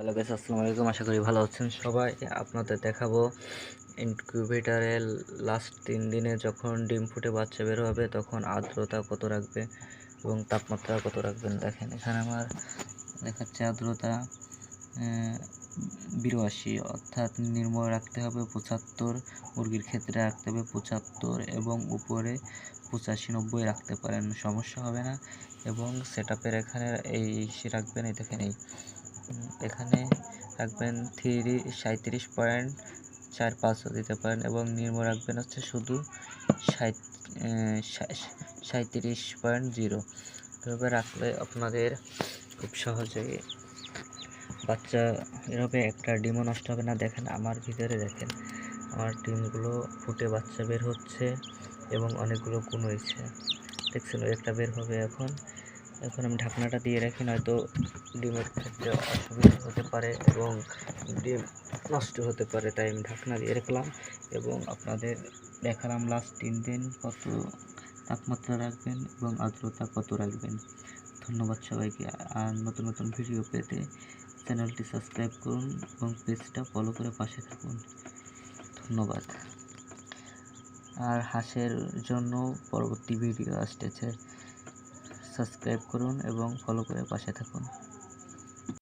Hello guys আসসালামু আলাইকুম। আশা করি ভালো আছেন সবাই। আপনাদের দেখাবো ইনকিউবেটারের লাস্ট তিন দিনে যখন ডিম ফুটে বাচ্চা বের হবে, তখন আর্দ্রতা কত রাখবে এবং তাপমাত্রা কত রাখবেন দেখেন। এখানে আমার দেখাচ্ছে আর্দ্রতা বিরাশি, অর্থাৎ নির্মল রাখতে হবে পঁচাত্তর, মুরগির ক্ষেত্রে রাখতে হবে পঁচাত্তর এবং উপরে পঁচাশি, নব্বই রাখতে পারেন, সমস্যা হবে না। এবং সেট এখানে এই রাখবেন, এই দেখেন এই। এখানে রাখবেন থ্রি সাঁত্রিশ পয়েন্ট চার পাঁচও দিতে পারেন এবং নির্ম রাখবেন হচ্ছে শুধু সাঁত সাঁত্রিশ পয়েন্ট জিরো। এভাবে রাখলে আপনাদের খুব সহজেই বাচ্চা এভাবে একটা ডিমও নষ্ট হবে না। দেখেন আমার ভিতরে দেখেন, আমার ডিমগুলো ফুটে বাচ্চা বের হচ্ছে এবং অনেকগুলো গুণ হয়েছে। দেখছেন একটা বের হবে এখন। এখন আমি ঢাকনাটা দিয়ে রাখি, নয়তো ডিমের ক্ষেত্রে অসুবিধা হতে পারে এবং ডিম নষ্ট হতে পারে, তাই আমি ঢাকনা দিয়ে রাখলাম এবং আপনাদের দেখালাম লাস্ট তিন দিন কত তাপমাত্রা রাখবেন এবং আর্দ্রতা কত রাখবেন। ধন্যবাদ সবাইকে, আর নতুন নতুন ভিডিও পেতে চ্যানেলটি সাবস্ক্রাইব করুন এবং পেজটা ফলো করে পাশে থাকুন। ধন্যবাদ। আর হাঁসের জন্য পরবর্তী ভিডিও আসতেছে। সাবস্ক্রাইব করুন এবং ফলো করে পাশে থাকুন।